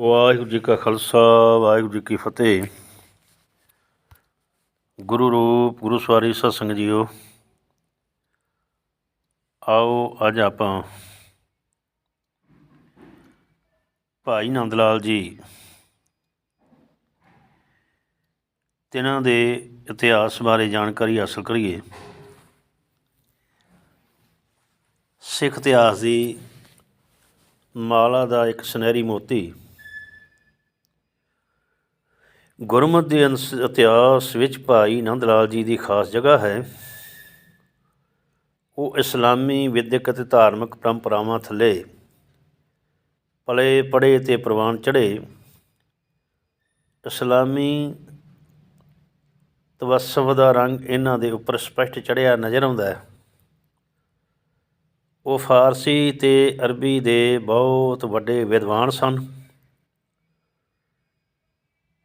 ਵਾਹਿਗੁਰੂ ਜੀ ਕਾ ਖਾਲਸਾ, ਵਾਹਿਗੁਰੂ ਜੀ ਕੀ ਫਤਿਹ। ਗੁਰੂ ਰੂਪ, ਗੁਰੂ ਸਵਾਰੀ ਸਤਿਸੰਗ ਜੀਓ। ਆਓ ਅੱਜ ਆਪਾਂ ਭਾਈ ਨੰਦ ਲਾਲ ਜੀ ਤਿਨਾਂ ਦੇ ਇਤਿਹਾਸ ਬਾਰੇ ਜਾਣਕਾਰੀ ਹਾਸਲ ਕਰੀਏ। ਸਿੱਖ ਇਤਿਹਾਸ ਦੀ ਮਾਲਾ ਦਾ ਇੱਕ ਸੁਨਹਿਰੀ ਮੋਤੀ ਗੁਰਮਤਿ ਦੇ ਅੰਸ- ਇਤਿਹਾਸ ਵਿੱਚ ਭਾਈ ਨੰਦ ਲਾਲ ਜੀ ਦੀ ਖਾਸ ਜਗ੍ਹਾ ਹੈ। ਉਹ ਇਸਲਾਮੀ ਵਿਦਿਅਕ ਅਤੇ ਧਾਰਮਿਕ ਪਰੰਪਰਾਵਾਂ ਥੱਲੇ ਪਲੇ ਪੜੇ ਤੇ ਪ੍ਰਵਾਨ ਚੜ੍ਹੇ। ਇਸਲਾਮੀ ਤਵਸਵ ਦਾ ਰੰਗ ਇਹਨਾਂ ਦੇ ਉੱਪਰ ਸਪਸ਼ਟ ਚੜ੍ਹਿਆ ਨਜ਼ਰ ਆਉਂਦਾ ਹੈ। ਉਹ ਫਾਰਸੀ ਤੇ ਅਰਬੀ ਦੇ ਬਹੁਤ ਵੱਡੇ ਵਿਦਵਾਨ ਸਨ।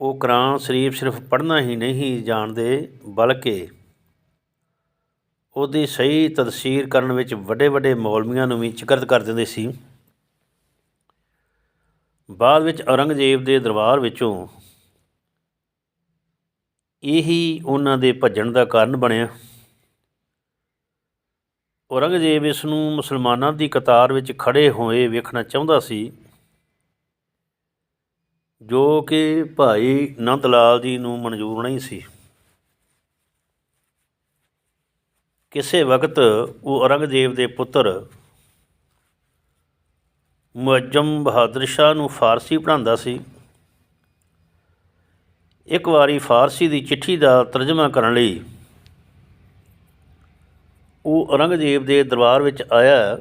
ਉਹ ਕੁਰਾਨ ਸ਼ਰੀਫ ਸਿਰਫ ਪੜ੍ਹਨਾ ਹੀ ਨਹੀਂ ਜਾਣਦੇ, ਬਲਕਿ ਉਹਦੀ ਸਹੀ ਤਫਸੀਰ ਕਰਨ ਵਿੱਚ ਵੱਡੇ ਵੱਡੇ ਮੌਲਵੀਆਂ ਨੂੰ ਵੀ ਚਿਕਰਤ ਕਰ ਦਿੰਦੇ ਸੀ। ਬਾਅਦ ਵਿੱਚ ਔਰੰਗਜ਼ੇਬ ਦੇ ਦਰਬਾਰ ਵਿੱਚੋਂ ਇਹੀ ਉਹਨਾਂ ਦੇ ਭੱਜਣ ਦਾ ਕਾਰਨ ਬਣਿਆ। ਔਰੰਗਜ਼ੇਬ ਇਸ ਨੂੰ ਮੁਸਲਮਾਨਾਂ ਦੀ ਕਤਾਰ ਵਿੱਚ ਖੜੇ ਹੋਏ ਵੇਖਣਾ ਚਾਹੁੰਦਾ ਸੀ। ਜੋ ਕਿ ਭਾਈ ਨੰਦ ਲਾਲ ਜੀ ਨੂੰ ਮਨਜ਼ੂਰ ਨਹੀਂ ਸੀ। ਕਿਸੇ ਵਕਤ ਉਹ ਔਰੰਗਜ਼ੇਬ ਦੇ ਪੁੱਤਰ ਮੁਅੱਜਮ ਬਹਾਦਰ ਸ਼ਾਹ ਨੂੰ ਫਾਰਸੀ ਪੜ੍ਹਾਉਂਦਾ ਸੀ। ਇੱਕ ਵਾਰੀ ਫਾਰਸੀ ਦੀ ਚਿੱਠੀ ਦਾ ਤਰਜਮਾ ਕਰਨ ਲਈ ਉਹ ਔਰੰਗਜ਼ੇਬ ਦੇ ਦਰਬਾਰ ਵਿੱਚ ਆਇਆ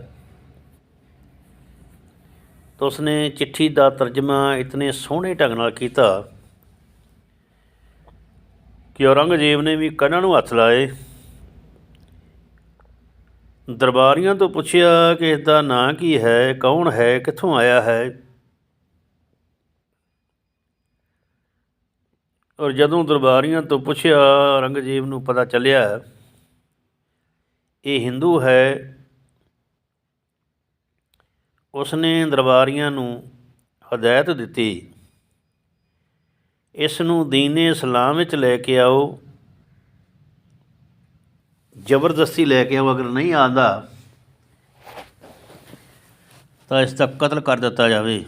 ਤਾਂ ਉਸਨੇ ਚਿੱਠੀ ਦਾ ਤਰਜਮਾ ਇਤਨੇ ਸੋਹਣੇ ਢੰਗ ਨਾਲ ਕੀਤਾ ਕਿ ਔਰੰਗਜ਼ੇਬ ਨੇ ਵੀ ਕੰਨਾਂ ਨੂੰ ਹੱਥ ਲਾਏ। ਦਰਬਾਰੀਆਂ ਤੋਂ ਪੁੱਛਿਆ ਕਿ ਇਸ ਦਾ ਨਾਂ ਕੀ ਹੈ, ਕੌਣ ਹੈ, ਕਿੱਥੋਂ ਆਇਆ ਹੈ? ਔਰ ਜਦੋਂ ਦਰਬਾਰੀਆਂ ਤੋਂ ਪੁੱਛਿਆ, ਔਰੰਗਜ਼ੇਬ ਨੂੰ ਪਤਾ ਚੱਲਿਆ, ਇਹ ਹਿੰਦੂ ਹੈ ਉਸਨੇ ਦਰਬਾਰੀਆਂ ਨੂੰ ਹਦਾਇਤ ਦਿੱਤੀ, ਇਸ ਨੂੰ ਦੀਨੇ ਇਸਲਾਮ ਵਿੱਚ ਲੈ ਕੇ ਆਓ। ਜ਼ਬਰਦਸਤੀ ਲੈ ਕੇ ਆਓ, ਅਗਰ ਨਹੀਂ ਆਉਂਦਾ ਤਾਂ ਇਸ ਦਾ ਕਤਲ ਕਰ ਦਿੱਤਾ ਜਾਵੇ।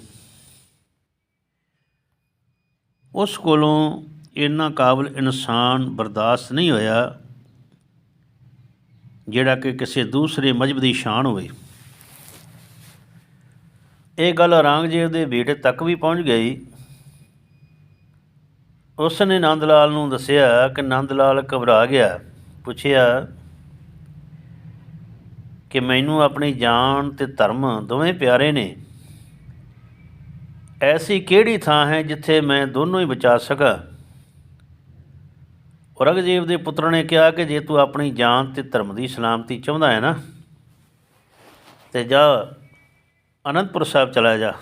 ਉਸ ਕੋਲੋਂ ਇੰਨਾ ਕਾਬਲ ਇਨਸਾਨ ਬਰਦਾਸ਼ਤ ਨਹੀਂ ਹੋਇਆ, ਜਿਹੜਾ ਕਿ ਕਿਸੇ ਦੂਸਰੇ ਮਜਹਬ ਦੀ ਸ਼ਾਨ ਹੋਵੇ। ਇਹ ਗੱਲ ਔਰੰਗਜ਼ੇਬ ਦੇ ਬੇਟੇ ਤੱਕ ਵੀ ਪਹੁੰਚ ਗਈ। ਉਸ ਨੇ ਨੰਦ ਲਾਲ ਨੂੰ ਦੱਸਿਆ ਕਿ ਨੰਦ ਲਾਲ ਘਬਰਾ ਗਿਆ। ਪੁੱਛਿਆ ਕਿ ਮੈਨੂੰ ਆਪਣੀ ਜਾਨ ਤੇ ਧਰਮ ਦੋਵੇਂ ਪਿਆਰੇ ਨੇ। ਐਸੀ ਕਿਹੜੀ ਥਾਂ ਹੈ ਜਿੱਥੇ ਮੈਂ ਦੋਨੋਂ ਹੀ ਬਚਾ ਸਕਾਂ? ਔਰੰਗਜ਼ੇਬ ਦੇ ਪੁੱਤਰ ਨੇ ਕਿਹਾ ਕਿ ਜੇ ਤੂੰ ਆਪਣੀ ਜਾਨ ਤੇ ਧਰਮ ਦੀ ਸਲਾਮਤੀ ਚਾਹੁੰਦਾ ਹੈ ਨਾ, ਤੇ ਜਾ ਅਨੰਦਪੁਰ ਸਾਹਿਬ ਚਲਾ ਜਾ।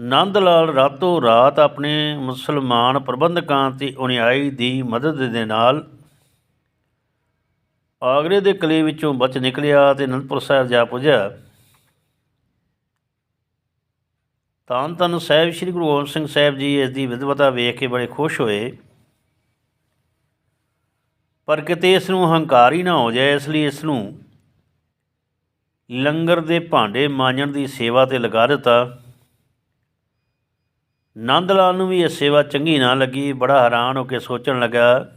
ਨੰਦ ਲਾਲ ਰਾਤੋਂ ਰਾਤ ਆਪਣੇ ਮੁਸਲਮਾਨ ਪ੍ਰਬੰਧਕਾਂ ਤੇ ਉਨਿਆਈ ਦੀ ਮਦਦ ਦੇ ਨਾਲ ਆਗਰੇ ਦੇ ਕਿਲੇ ਵਿੱਚੋਂ ਬਚ ਨਿਕਲਿਆ ਤੇ ਅਨੰਦਪੁਰ ਸਾਹਿਬ ਜਾ ਪੁੱਜਿਆ। ਤਾਂ ਤਨ ਸਾਹਿਬ, ਸ੍ਰੀ ਗੁਰੂ ਗੋਬਿੰਦ ਸਿੰਘ ਸਾਹਿਬ ਜੀ ਇਸ ਦੀ ਵਿਦਵਤਾ ਵੇਖ ਕੇ ਬੜੇ ਖੁਸ਼ ਹੋਏ। ਪਰ ਕਿਤੇ ਇਸ ਨੂੰ ਹੰਕਾਰ ਹੀ ਨਾ ਹੋ ਜਾਏ, ਇਸ ਲਈ ਇਸ ਨੂੰ ਲੰਗਰ ਦੇ ਭਾਂਡੇ ਮਾਂਜਣ ਦੀ ਸੇਵਾ ਤੇ ਲਗਾ ਦਿੱਤਾ। ਨੰਦ ਲਾਲ ਨੂੰ ਵੀ ਇਹ ਸੇਵਾ ਚੰਗੀ ਨਾ ਲੱਗੀ। ਬੜਾ ਹੈਰਾਨ ਹੋ ਕੇ ਸੋਚਣ ਲੱਗਾ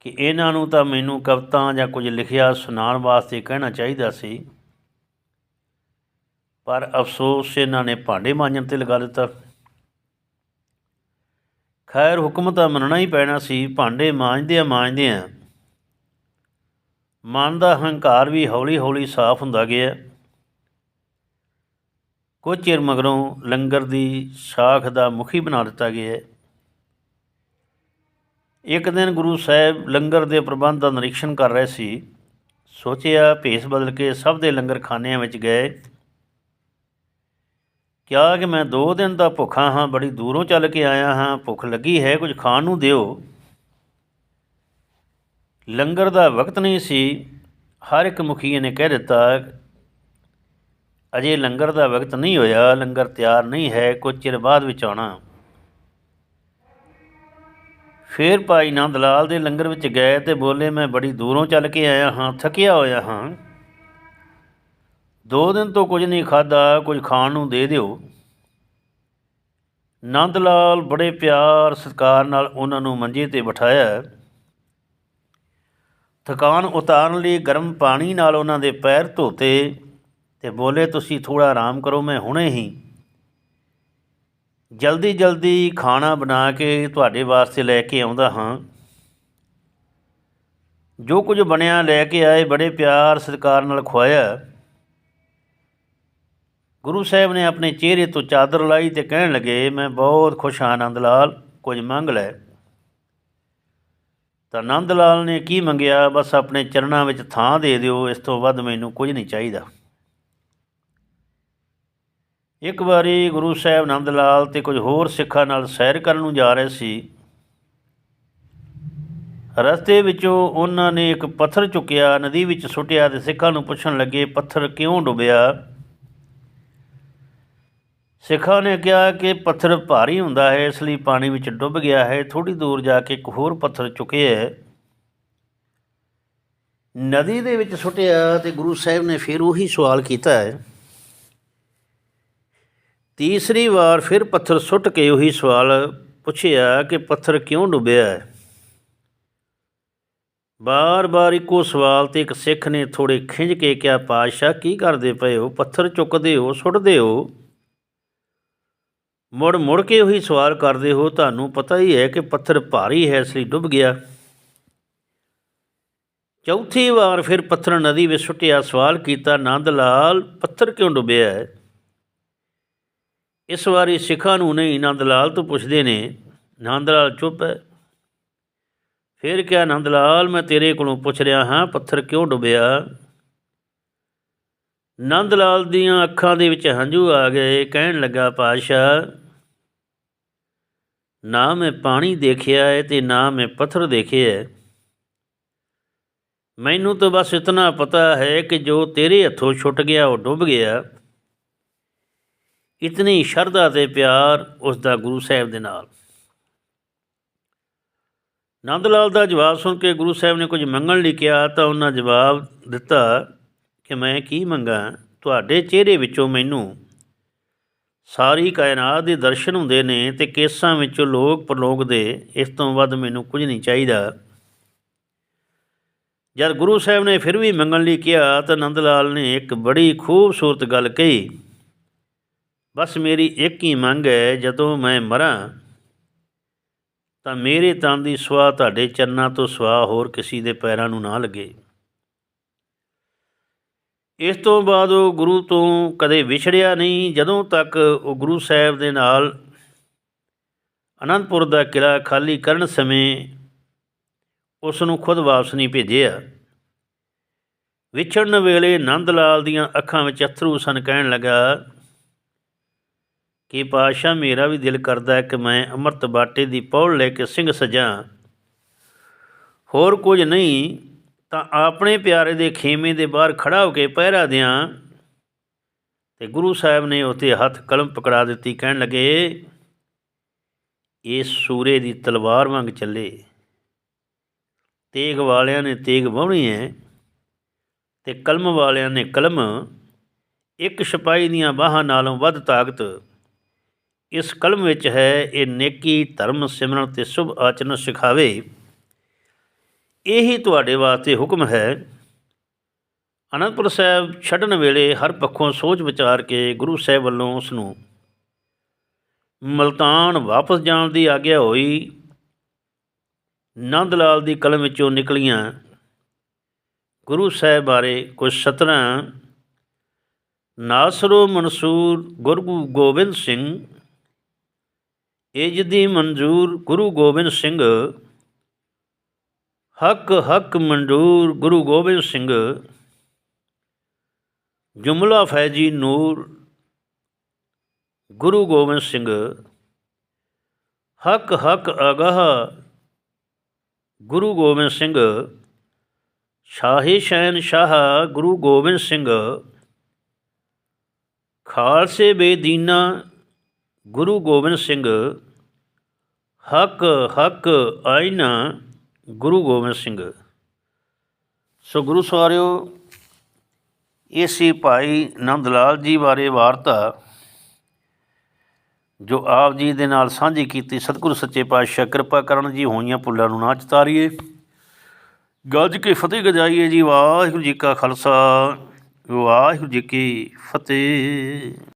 ਕਿ ਇਹਨਾਂ ਨੂੰ ਤਾਂ ਮੈਨੂੰ ਕਵਿਤਾ ਜਾਂ ਕੁਝ ਲਿਖਿਆ ਸੁਣਾਉਣ ਵਾਸਤੇ ਕਹਿਣਾ ਚਾਹੀਦਾ ਸੀ। ਪਰ ਅਫਸੋਸ, ਇਹਨਾਂ ਨੇ ਭਾਂਡੇ ਮਾਂਜਣ ਤੇ ਲਗਾ ਦਿੱਤਾ। ਖੈਰ, ਹੁਕਮ ਤਾਂ ਮੰਨਣਾ ਹੀ ਪੈਣਾ ਸੀ। ਭਾਂਡੇ ਮਾਂਜਦਿਆਂ ਮਾਂਜਦਿਆਂ ਮਨ ਦਾ ਹੰਕਾਰ ਵੀ ਹੌਲੀ ਹੌਲੀ ਸਾਫ਼ ਹੁੰਦਾ ਗਿਆ। ਕੁਝ ਚਿਰ ਮਗਰੋਂ ਲੰਗਰ ਦੀ ਸ਼ਾਖ ਦਾ ਮੁਖੀ ਬਣਾ ਦਿੱਤਾ ਗਿਆ। ਇੱਕ ਦਿਨ ਗੁਰੂ ਸਾਹਿਬ ਲੰਗਰ ਦੇ ਪ੍ਰਬੰਧ ਦਾ ਨਿਰੀਖਣ ਕਰ ਰਹੇ ਸੀ। ਸੋਚਿਆ ਭੇਸ ਬਦਲ ਕੇ ਸਭ ਦੇ ਲੰਗਰ ਖਾਨਿਆਂ ਵਿੱਚ ਗਏ। ਕਿਹਾ ਕਿ ਮੈਂ 2 ਦਿਨ ਦਾ ਭੁੱਖਾ ਹਾਂ, ਬੜੀ ਦੂਰੋਂ ਚੱਲ ਕੇ ਆਇਆ ਹਾਂ, ਭੁੱਖ ਲੱਗੀ ਹੈ, ਕੁਝ ਖਾਣ ਨੂੰ ਦਿਓ। ਲੰਗਰ ਦਾ ਵਕਤ ਨਹੀਂ ਸੀ। ਹਰ ਇੱਕ ਮੁਖੀਏ ਨੇ ਕਹਿ ਦਿੱਤਾ, ਅਜੇ ਲੰਗਰ ਦਾ ਵਕਤ ਨਹੀਂ ਹੋਇਆ, ਲੰਗਰ ਤਿਆਰ ਨਹੀਂ ਹੈ, ਕੁਝ ਚਿਰ ਬਾਅਦ ਵਿੱਚ ਆਉਣਾ। ਫਿਰ ਭਾਈ ਨੰਦ ਲਾਲ ਦੇ ਲੰਗਰ ਵਿੱਚ ਗਏ ਤੇ ਬੋਲੇ, ਮੈਂ ਬੜੀ ਦੂਰੋਂ ਚੱਲ ਕੇ ਆਇਆ ਹਾਂ, ਥੱਕਿਆ ਹੋਇਆ ਹਾਂ। ਦੋ ਦਿਨ ਤੋਂ ਕੁਝ ਨਹੀਂ ਖਾਦਾ ਕੁਝ ਖਾਣ ਨੂੰ ਦੇ ਦਿਓ। ਨੰਦ ਲਾਲ ਬੜੇ ਪਿਆਰ ਸਤਿਕਾਰ ਨਾਲ ਉਹਨਾਂ ਨੂੰ ਮੰਜੇ ਤੇ ਬਿਠਾਇਆ। ਥਕਾਨ ਉਤਾਰਨ ਲਈ ਗਰਮ ਪਾਣੀ ਨਾਲ ਉਹਨਾਂ ਦੇ ਪੈਰ ਧੋਤੇ ਤੇ ਬੋਲੇ, ਤੁਸੀਂ ਥੋੜਾ ਆਰਾਮ ਕਰੋ, ਮੈਂ ਹੁਣੇ ਹੀ ਜਲਦੀ ਜਲਦੀ ਖਾਣਾ ਬਣਾ ਕੇ ਤੁਹਾਡੇ ਵਾਸਤੇ ਲੈ ਕੇ ਆਉਂਦਾ ਹਾਂ। ਜੋ ਕੁਝ ਬਣਿਆ ਲੈ ਕੇ ਆਏ, ਬੜੇ ਪਿਆਰ ਸਤਿਕਾਰ ਨਾਲ ਖਵਾਇਆ ਗੁਰੂ ਸਾਹਿਬ ਨੇ ਆਪਣੇ ਚਿਹਰੇ ਤੋਂ ਚਾਦਰ ਲਾਈ ਤੇ ਕਹਿਣ ਲੱਗੇ, ਮੈਂ ਬਹੁਤ ਖੁਸ਼ ਹਾਂ ਆਨੰਦ ਲਾਲ, ਕੁਝ ਮੰਗ ਲੈ। ਤਾਂ ਆਨੰਦ ਲਾਲ ਨੇ ਕੀ ਮੰਗਿਆ? ਬਸ ਆਪਣੇ ਚਰਨਾਂ ਵਿੱਚ ਥਾਂ ਦੇ ਦਿਓ, ਇਸ ਤੋਂ ਵੱਧ ਮੈਨੂੰ ਕੁਝ ਨਹੀਂ ਚਾਹੀਦਾ। ਇੱਕ ਵਾਰੀ ਗੁਰੂ ਸਾਹਿਬ ਆਨੰਦ ਲਾਲ ਤੇ ਕੁਝ ਹੋਰ ਸਿੱਖਾਂ ਨਾਲ ਸੈਰ ਕਰਨ ਨੂੰ ਜਾ ਰਹੇ ਸੀ। ਰਸਤੇ ਵਿੱਚੋਂ ਉਹਨਾਂ ਨੇ ਇੱਕ ਪੱਥਰ ਚੁੱਕਿਆ, ਨਦੀ ਵਿੱਚ ਸੁੱਟਿਆ ਤੇ ਸਿੱਖਾਂ ਨੂੰ ਪੁੱਛਣ ਲੱਗੇ, ਪੱਥਰ ਕਿਉਂ ਡੁੱਬਿਆ? ਸਿੱਖਾਂ ਨੇ ਕਿਹਾ ਕਿ ਪੱਥਰ ਭਾਰੀ ਹੁੰਦਾ ਹੈ, ਇਸ ਲਈ ਪਾਣੀ ਵਿੱਚ ਡੁੱਬ ਗਿਆ ਹੈ। ਥੋੜੀ ਦੂਰ ਜਾ ਕੇ ਇੱਕ ਹੋਰ ਪੱਥਰ ਚੁੱਕਿਆ ਨਦੀ ਦੇ ਵਿੱਚ ਸੁੱਟਿਆ ਤੇ ਗੁਰੂ ਸਾਹਿਬ ਨੇ ਫਿਰ ਉਹੀ ਸਵਾਲ ਕੀਤਾ ਹੈ। ਤੀਸਰੀ ਵਾਰ ਫਿਰ ਪੱਥਰ ਸੁੱਟ ਕੇ ਉਹੀ ਸਵਾਲ ਪੁੱਛਿਆ ਕਿ ਪੱਥਰ ਕਿਉਂ ਡੁੱਬਿਆ ਹੈ। ਬਾਰ-ਬਾਰ ਇੱਕੋ ਸਵਾਲ ਤੇ ਇੱਕ ਸਿੱਖ ਨੇ ਥੋੜੇ ਖਿੰਝ ਕੇ ਕਿਹਾ, ਪਾਤਸ਼ਾਹ, ਕੀ ਕਰਦੇ ਪਏ ਹੋ? ਪੱਥਰ ਚੁੱਕਦੇ ਹੋ? ਸੁੱਟਦੇ ਹੋ? ਮੁੜ ਮੁੜ ਕੇ ਉਹੀ ਸਵਾਲ ਕਰਦੇ ਹੋ, ਤੁਹਾਨੂੰ ਪਤਾ ਹੀ ਹੈ ਕਿ ਪੱਥਰ ਭਾਰੀ ਹੈ, ਇਸ ਲਈ ਡੁੱਬ ਗਿਆ। ਚੌਥੀ ਵਾਰ ਫਿਰ ਪੱਥਰ ਨਦੀ ਵਿੱਚ ਸੁੱਟਿਆ, ਸਵਾਲ ਕੀਤਾ, ਨੰਦ ਲਾਲ, ਪੱਥਰ ਕਿਉਂ ਡੁੱਬਿਆ ਹੈ? ਇਸ ਵਾਰੀ ਸਿੱਖਾਂ ਨੂੰ ਨਹੀਂ, ਨੰਦ ਲਾਲ ਤੋਂ ਪੁੱਛਦੇ ਨੇ, ਨੰਦ ਲਾਲ ਚੁੱਪ ਹੈ? ਫਿਰ ਕਿਹਾ, ਨੰਦ ਲਾਲ, ਮੈਂ ਤੇਰੇ ਕੋਲੋਂ ਪੁੱਛ ਰਿਹਾ ਹਾਂ, ਪੱਥਰ ਕਿਉਂ ਡੁੱਬਿਆ? ਨੰਦ ਲਾਲ ਦੀਆਂ ਅੱਖਾਂ ਦੇ ਵਿੱਚ ਹੰਝੂ ਆ ਗਏ, ਕਹਿਣ ਲੱਗਾ, ਪਾਤਸ਼ਾਹ ਨਾ ਮੈਂ ਪਾਣੀ ਦੇਖਿਆ ਹੈ ਤੇ ਨਾ ਮੈਂ ਪੱਥਰ ਦੇਖਿਆ ਹੈ ਮੈਨੂੰ ਤਾਂ ਬਸ ਇਤਨਾ ਪਤਾ ਹੈ ਕਿ ਜੋ ਤੇਰੇ ਹੱਥੋਂ ਛੁੱਟ ਗਿਆ ਉਹ ਡੁੱਬ ਗਿਆ। ਇਤਨੀ ਸ਼ਰਧਾ ਤੇ ਪਿਆਰ ਉਸ ਦਾ ਗੁਰੂ ਸਾਹਿਬ ਦੇ ਨਾਲ। ਨੰਦ ਲਾਲ ਦਾ ਜਵਾਬ ਸੁਣ ਕੇ ਗੁਰੂ ਸਾਹਿਬ ਨੇ ਕੁਝ ਮੰਗਣ ਲਈ ਕਿਹਾ ਤਾਂ ਉਹਨਾਂ ਜਵਾਬ ਦਿੱਤਾ ਕਿ ਮੈਂ ਕੀ ਮੰਗਾ, ਤੁਹਾਡੇ ਚਿਹਰੇ ਵਿੱਚੋਂ ਮੈਨੂੰ ਸਾਰੀ ਕਾਇਨਾਤ ਦੇ ਦਰਸ਼ਨ ਹੁੰਦੇ ਨੇ ਤੇ ਕੇਸਾਂ ਵਿੱਚੋਂ ਲੋਕ ਪ੍ਰਲੋਕ ਦੇ, ਇਸ ਤੋਂ ਵੱਧ ਮੈਨੂੰ ਕੁਝ ਨਹੀਂ ਚਾਹੀਦਾ। ਜਦ ਗੁਰੂ ਸਾਹਿਬ ਨੇ ਫਿਰ ਵੀ ਮੰਗਣ ਲਈ ਕਿਹਾ, ਤਾਂ ਨੰਦ ਲਾਲ ਨੇ ਇੱਕ ਬੜੀ ਖੂਬਸੂਰਤ ਗੱਲ ਕਹੀ। ਬਸ ਮੇਰੀ ਇੱਕ ਹੀ ਮੰਗ ਹੈ, ਜਦੋਂ ਮੈਂ ਮਰਾਂ, ਤਾਂ ਮੇਰੇ ਤਨ ਦੀ ਸਵਾ ਤੁਹਾਡੇ ਚਰਨਾਂ ਤੋਂ ਸਵਾ ਹੋਰ ਕਿਸੇ ਦੇ ਪੈਰਾਂ ਨੂੰ ਨਾ ਲੱਗੇ। ਇਸ ਤੋਂ ਬਾਅਦ ਉਹ ਗੁਰੂ ਤੋਂ ਕਦੇ ਵਿਛੜਿਆ ਨਹੀਂ। ਜਦੋਂ ਤੱਕ ਉਹ ਗੁਰੂ ਸਾਹਿਬ ਦੇ ਨਾਲ ਅਨੰਦਪੁਰ ਦਾ ਕਿਲਾ ਖਾਲੀ ਕਰਨ ਸਮੇਂ ਉਸ ਨੂੰ ਖੁਦ ਵਾਪਸ ਨਹੀਂ ਭੇਜਿਆ। ਵਿਛੜਨ ਵੇਲੇ ਨੰਦ ਲਾਲ ਦੀਆਂ ਅੱਖਾਂ ਵਿੱਚ ਅਥਰੂ ਸਨ, ਕਹਿਣ ਲੱਗਾ, ਕਿ ਪਾਸ਼ਾ ਮੇਰਾ ਵੀ ਦਿਲ ਕਰਦਾ ਹੈ ਕਿ ਮੈਂ ਅੰਮ੍ਰਿਤ ਬਾਟੇ ਦੀ ਪੌੜ ਲੈ ਕੇ ਸਿੰਘ ਸਜਾਂ। ਹੋਰ ਕੁਝ ਨਹੀਂ। ਤਾਂ ਆਪਣੇ ਪਿਆਰੇ ਦੇ ਖੇਮੇ ਦੇ ਬਾਹਰ ਖੜਾ ਹੋ ਕੇ ਪਹਿਰਾ ਦਿਆਂ ਤੇ ਗੁਰੂ ਸਾਹਿਬ ਨੇ ਉਤੇ ਹੱਥ ਕਲਮ ਪਕੜਾ ਦਿੱਤੀ, ਕਹਿਣ ਲੱਗੇ ਇਹ ਸੂਰੇ ਦੀ ਤਲਵਾਰ ਵਾਂਗ ਚੱਲੇ। ਤੇਗ ਵਾਲਿਆਂ ਨੇ ਤੇਗ ਵਾਹਣੀ ਹੈ ਤੇ ਕਲਮ ਵਾਲਿਆਂ ਨੇ ਕਲਮ। ਇੱਕ ਸਿਪਾਹੀ ਦੀਆਂ ਬਾਹਾਂ ਨਾਲੋਂ ਵੱਧ ਤਾਕਤ। ਇਸ ਕਲਮ ਵਿੱਚ ਹੈ, ਇਹ ਨੇਕੀ ਧਰਮ ਸਿਮਰਨ ਤੇ ਸ਼ੁਭ ਆਚਰਨ ਸਿਖਾਵੇ। ਇਹੀ ਤੁਹਾਡੇ ਵਾਸਤੇ ਹੁਕਮ ਹੈ। ਅਨੰਦਪੁਰ ਸਾਹਿਬ ਛੱਡਣ ਵੇਲੇ ਹਰ ਪੱਖੋਂ ਸੋਚ ਵਿਚਾਰ ਕੇ ਗੁਰੂ ਸਾਹਿਬ ਵੱਲੋਂ ਉਸ ਨੂੰ ਮਲਤਾਨ ਵਾਪਸ ਜਾਣ ਦੀ ਆਗਿਆ ਹੋਈ। ਨੰਦ ਲਾਲ ਦੀ ਕਲਮ ਵਿੱਚੋਂ ਨਿਕਲੀਆਂ ਗੁਰੂ ਸਾਹਿਬ ਬਾਰੇ ਕੁਝ ਸਤਰਾਂ। ਨਾਸਰੋ ਮਨਸੂਰ ਗੁਰੂ ਗੋਬਿੰਦ ਸਿੰਘ ਇਜਦੀ ਮਨਜ਼ੂਰ ਗੁਰੂ ਗੋਬਿੰਦ ਸਿੰਘ ਹੱਕ ਹੱਕ ਮਨਜ਼ੂਰ ਗੁਰੂ ਗੋਬਿੰਦ ਸਿੰਘ। ਜੁਮਲਾ ਫੈਜੀ ਨੂਰ, ਗੁਰੂ ਗੋਬਿੰਦ ਸਿੰਘ। ਹੱਕ ਹੱਕ ਅਗਾਹ ਗੁਰੂ ਗੋਬਿੰਦ ਸਿੰਘ। ਸ਼ਾਹੀ ਸ਼ਹਿਨ ਸ਼ਾਹ ਗੁਰੂ ਗੋਬਿੰਦ ਸਿੰਘ। ਖਾਲਸੇ ਬੇਦੀਨਾ ਗੁਰੂ ਗੋਬਿੰਦ ਸਿੰਘ। ਹੱਕ ਹੱਕ ਆਇਨਾ ਗੁਰੂ ਗੋਬਿੰਦ ਸਿੰਘ। ਸੋ ਗੁਰੂ ਸਵਾਰਿਓ, ਇਹ ਸੀ ਭਾਈ ਨੰਦ ਲਾਲ ਜੀ ਬਾਰੇ ਵਾਰਤਾ, ਜੋ ਆਪ ਜੀ ਦੇ ਨਾਲ ਸਾਂਝੀ ਕੀਤੀ। ਸਤਿਗੁਰੂ ਸੱਚੇ ਪਾਤਸ਼ਾਹ, ਕਿਰਪਾ ਕਰਨ ਜੀ ਹੋਈਆਂ ਭੁੱਲਾਂ ਨੂੰ ਨਾ ਚਤਾਰੀਏ। ਗੱਜ ਕੇ ਫਤਿਹ ਗਜਾਈਏ ਜੀ, ਵਾਹਿਗੁਰੂ ਜੀ ਕਾ ਖਾਲਸਾ, ਵਾਹਿਗੁਰੂ ਜੀ ਕੀ ਫਤਿਹ।